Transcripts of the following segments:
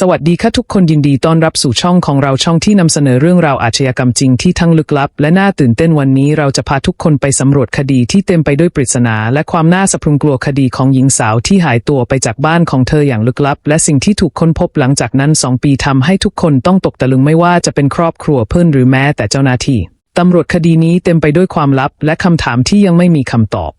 สวัสดีค่ะทุกคนยินดีต้อนรับสู่ช่องของเราช่องที่นำเสนอเรื่องราวอาชญากรรมจริงที่ทั้งลึกลับ และน่าตื่นเต้นวันนี้เราจะพาทุกคนไปสำรวจคดีที่เต็มไปด้วยปริศนา และความน่าสะพรึงกลัวคดีของหญิงสาวที่หายตัวไปจากบ้านของเธออย่างลึกลับ และสิ่งที่ถูกค้นพบหลังจากนั้นสองปีทำให้ทุกคนต้องตกตะลึงไม่ว่าจะเป็นครอบครัวเพื่อนหรือแม้แต่เจ้าหน้าที่ตำรวจคดีนี้เต็มไปด้วยความลับ และคำถามที่ยังไม่มีคำตอบ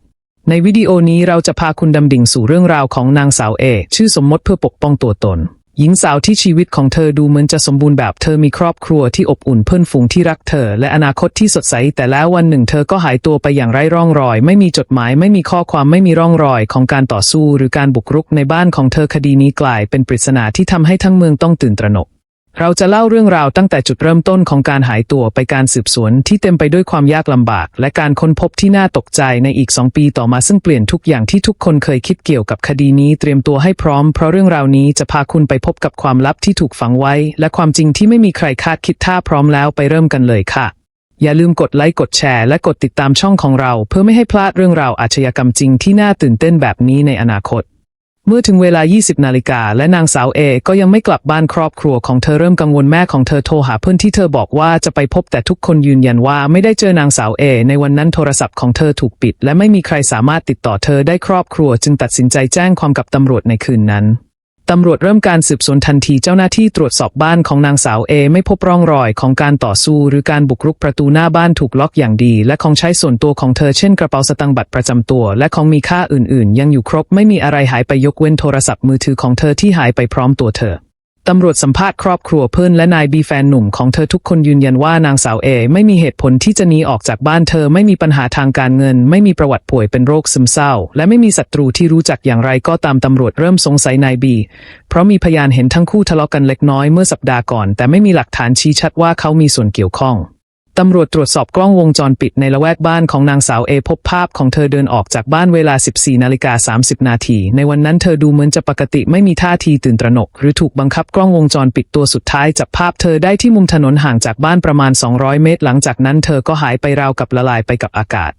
ในวิดีโอนี้เราจะพาคุณดำดิ่งสู่เรื่องราวของนางสาวเอ ชื่อสมมติเพื่อปกป้องตัวตน หญิงสาวที่ชีวิตของเธอดูเหมือนจะสมบูรณ์แบบเธอมีครอบครัวที่อบอุ่นเพื่อนฝูงที่รักเธอ และอนาคตที่สดใส แต่แล้ววันหนึ่งเธอก็หายตัวไปอย่างไร้ร่องรอย ไม่มีจดหมายไม่มีข้อความไม่มีร่องรอยของการต่อสู้ หรือการบุกรุกในบ้านของเธอคดีนี้กลายเป็นปริศนาที่ทำให้ทั้งเมืองต้องตื่นตระหนก เราจะเล่าเรื่องราวตั้งแต่จุดเริ่มต้นของการหายตัวไปการสืบสวนที่เต็มไปด้วยความยากลำบาก และการค้นพบที่น่าตกใจในอีกสองปีต่อมาซึ่งเปลี่ยนทุกอย่างที่ทุกคนเคยคิดเกี่ยวกับคดีนี้เตรียมตัวให้พร้อมเพราะเรื่องราวนี้จะพาคุณไปพบกับความลับที่ถูกฝังไว้ และความจริงที่ไม่มีใครคาดคิดถ้าพร้อมแล้วไปเริ่มกันเลยค่ะ อย่าลืมกดไลค์กดแชร์และกดติดตามช่องของเรา เพื่อไม่ให้พลาดเรื่องราวอาชญากรรมจริงที่น่าตื่นเต้นแบบนี้ในอนาคต เมื่อถึงเวลา 20 นาฬิกาและนางสาวเอก็ยังไม่กลับบ้านครอบครัวของเธอเริ่มกังวลแม่ของเธอโทรหาเพื่อนที่เธอบอกว่าจะไปพบแต่ทุกคนยืนยันว่าไม่ได้เจอนางสาวเอในวันนั้นโทรศัพท์ของเธอถูกปิด และไม่มีใครสามารถติดต่อเธอได้ครอบครัว จึงตัดสินใจแจ้งความกับตำรวจในคืนนั้น ตำรวจเริ่มการสืบสวนทันทีเจ้าหน้าที่ตรวจสอบบ้านของนางสาวเอไม่พบร่องรอยของการต่อสู้ หรือการบุกรุกประตูหน้าบ้านถูกล็อกอย่างดี และของใช้ส่วนตัวของเธอเช่นกระเป๋าสตางค์บัตรประจำตัว และของมีค่าอื่นๆ ยังอยู่ครบไม่มีอะไรหายไปยกเว้นโทรศัพท์มือถือของเธอที่หายไปพร้อมตัวเธอ ตำรวจสัมภาษณ์ครอบครัวเพื่อนและนายบีแฟนหนุ่มของเธอทุกคนยืนยันว่านางสาวเอไม่มีเหตุผลที่จะหนีออกจากบ้านเธอไม่มีปัญหาทางการเงิน ไม่มีประวัติป่วยเป็นโรคซึมเศร้า และไม่มีศัตรูที่รู้จักอย่างไรก็ตามตำรวจเริ่มสงสัยนายบี เพราะมีพยานเห็นทั้งคู่ทะเลาะกันเล็กน้อยเมื่อสัปดาห์ก่อน แต่ไม่มีหลักฐานชี้ชัดว่าเขามีส่วนเกี่ยวข้อง ตำรวจตรวจสอบกล้องวงจรปิดในละแวกบ้านของนางสาวเอพบภาพของเธอเดินออกจากบ้านเวลา 14 นาฬิกา 30 นาที ในวันนั้นเธอดูเหมือนจะปกติไม่มีท่าทีตื่นตระหนก หรือถูกบังคับกล้องวงจรปิดตัวสุดท้ายจับภาพเธอได้ที่มุมถนนห่างจากบ้านประมาณ 200 เมตร หลังจากนั้นเธอก็หายไปราวกับละลายไปกับอากาศ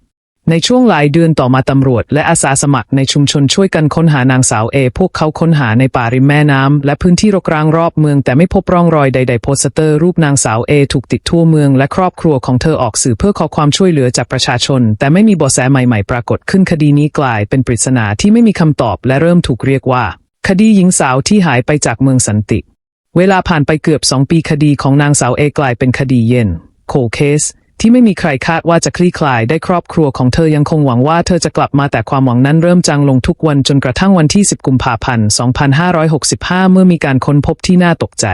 ในช่วงหลายเดือนต่อมาตำรวจ และอาสาสมัครในชุมชนช่วยกันค้นหานางสาวเอ พวกเขาค้นหาในป่าริมแม่น้ำและพื้นที่รกร้างรอบเมือง แต่ไม่พบร่องรอยใดๆโปสเตอร์รูปนางสาวเอถูกติดทั่วเมือง และครอบครัวของเธอออกสื่อเพื่อขอความช่วยเหลือจากประชาชน แต่ไม่มีเบาะแสใหม่ๆ ปรากฏขึ้นคดีนี้กลายเป็นปริศนาที่ไม่มีคำตอบและเริ่มถูกเรียกว่า คดีหญิงสาวที่หายไปจากเมืองสันติ เวลาผ่านไปเกือบสองปีคดีของนางสาวเอกลายเป็นคดีเย็นโคเคส ที่ไม่มีใครคาดว่าจะคลี่คลายได้ครอบครัวของเธอยังคงหวังว่าเธอจะกลับมาแต่ความหวังนั้นเริ่มจางลงทุกวันจนกระทั่งวันที่ 10 กุมภาพันธ์ 2565 เมื่อมีการค้นพบที่น่าตกใจ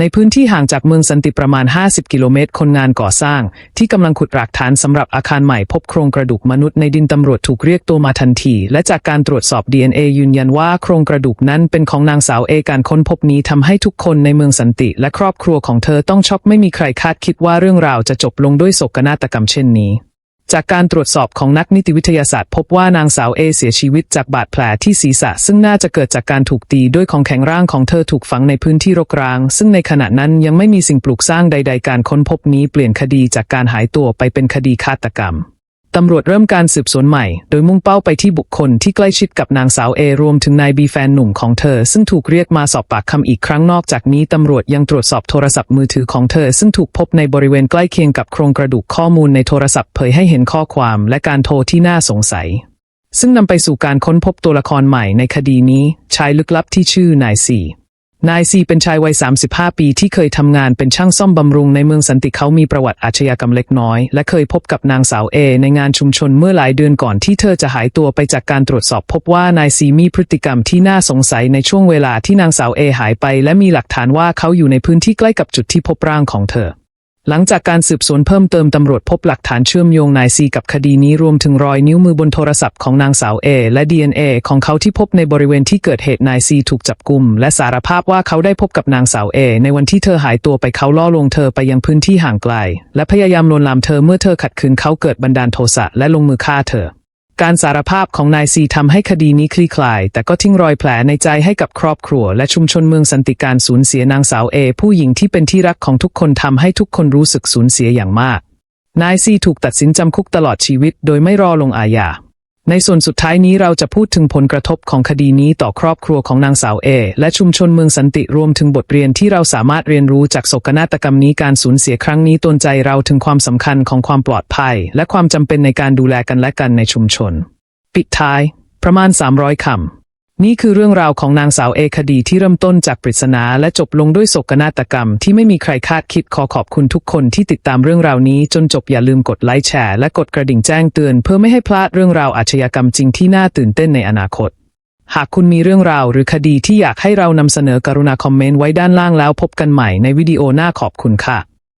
ในพื้นที่ห่างจากเมืองสันติประมาณ 50 กิโลเมตร คนงานก่อสร้าง ที่กำลังขุดรากฐานสำหรับอาคารใหม่พบโครงกระดูกมนุษย์ในดินตำรวจถูกเรียกตัวมาทันที และจากการตรวจสอบ DNA ยืนยันว่าโครงกระดูกนั้นเป็นของนางสาวเอการค้นพบนี้ทำให้ทุกคนในเมืองสันติ และครอบครัวของเธอต้องช็อกไม่มีใครคาดคิดว่าเรื่องราวจะจบลงด้วยโศกนาฏกรรมเช่นนี้ จากการตรวจสอบของนักนิติวิทยาศาสตร์พบว่านางสาวเอเสียชีวิตจากบาดแผลที่ศีรษะ ซึ่งน่าจะเกิดจากการถูกตีด้วยของแข็งร่างของเธอถูกฝังในพื้นที่รกร้าง ซึ่งในขณะนั้นยังไม่มีสิ่งปลูกสร้างใด ๆ การค้นพบนี้เปลี่ยนคดีจากการหายตัวไปเป็นคดีฆาตกรรม ตำรวจเริ่มการสืบสวนใหม่ โดยมุ่งเป้าไปที่บุคคลที่ใกล้ชิดกับนางสาวเอรวมถึงนายบีแฟนหนุ่มของเธอ ซึ่งถูกเรียกมาสอบปากคำอีกครั้งนอกจากนี้ตำรวจยังตรวจสอบโทรศัพท์มือถือของเธอ ซึ่งถูกพบในบริเวณใกล้เคียงกับโครงกระดูกข้อมูลในโทรศัพท์เผยให้เห็นข้อความและการโทรที่น่าสงสัย ซึ่งนำไปสู่การค้นพบตัวละครใหม่ในคดีนี้ชายลึกลับที่ชื่อนายซี นายซีเป็นชายวัย 35 ปีที่เคยทำงานเป็นช่างซ่อมบำรุงในเมืองสันติเขามีประวัติอาชญากรรมเล็กน้อย และเคยพบกับนางสาวเอในงานชุมชนเมื่อหลายเดือนก่อนที่เธอจะหายตัวไปจากการตรวจสอบพบว่านายซีมีพฤติกรรมที่น่าสงสัยในช่วงเวลาที่นางสาวเอหายไป และมีหลักฐานว่าเขาอยู่ในพื้นที่ใกล้กับจุดที่พบร่างของเธอ หลังจากการสืบสวนเพิ่มเติมตำรวจพบหลักฐานเชื่อมโยงนายซีกับคดีนี้รวมถึงรอยนิ้วมือบนโทรศัพท์ของนางสาวเอและ DNA ของเขาที่พบในบริเวณที่เกิดเหตุนายซีถูกจับกุม และสารภาพว่าเขาได้พบกับนางสาวเอในวันที่เธอหายตัวไปเขาล่อลวงเธอไปยังพื้นที่ห่างไกล และพยายามลวนลามเธอเมื่อเธอขัดขืนเขาเกิดบันดาลโทสะและลงมือฆ่าเธอ การสารภาพของนายซีทำให้คดีนี้คลี่คลาย แต่ก็ทิ้งรอยแผลในใจให้กับครอบครัว และชุมชนเมืองสันติการสูญเสียนางสาวเอ ผู้หญิงที่เป็นที่รักของทุกคนทำให้ทุกคนรู้สึกสูญเสียอย่างมาก นายซีถูกตัดสินจำคุกตลอดชีวิต โดยไม่รอลงอาญา ในส่วนสุดท้ายนี้เราจะพูดถึงผลกระทบของคดีนี้ต่อครอบครัวของนางสาวเอ และชุมชนเมืองสันติรวมถึงบทเรียนที่เราสามารถเรียนรู้จากโศกนาฏกรรมนี้การสูญเสียครั้งนี้ตนใจเราถึงความสำคัญของความปลอดภัย และความจำเป็นในการดูแลกันและกันในชุมชน ปิดท้าย ประมาณ 300คำ นี่คือเรื่องราวของนางสาวเอคดีที่เริ่มต้นจากปริศนาและจบลงด้วยโศกนาฏกรรมที่ไม่มีใครคาดคิดขอขอบคุณทุกคนที่ติดตามเรื่องราวนี้จนจบอย่าลืมกดไลค์แชร์และกดกระดิ่งแจ้งเตือนเพื่อไม่ให้พลาดเรื่องราวอาชญากรรมจริงที่น่าตื่นเต้นในอนาคต หากคุณมีเรื่องราวหรือคดีที่อยากให้เรานำเสนอกรุณาคอมเมนต์ไว้ด้านล่างแล้วพบกันใหม่ในวิดีโอหน้าขอบคุณค่ะ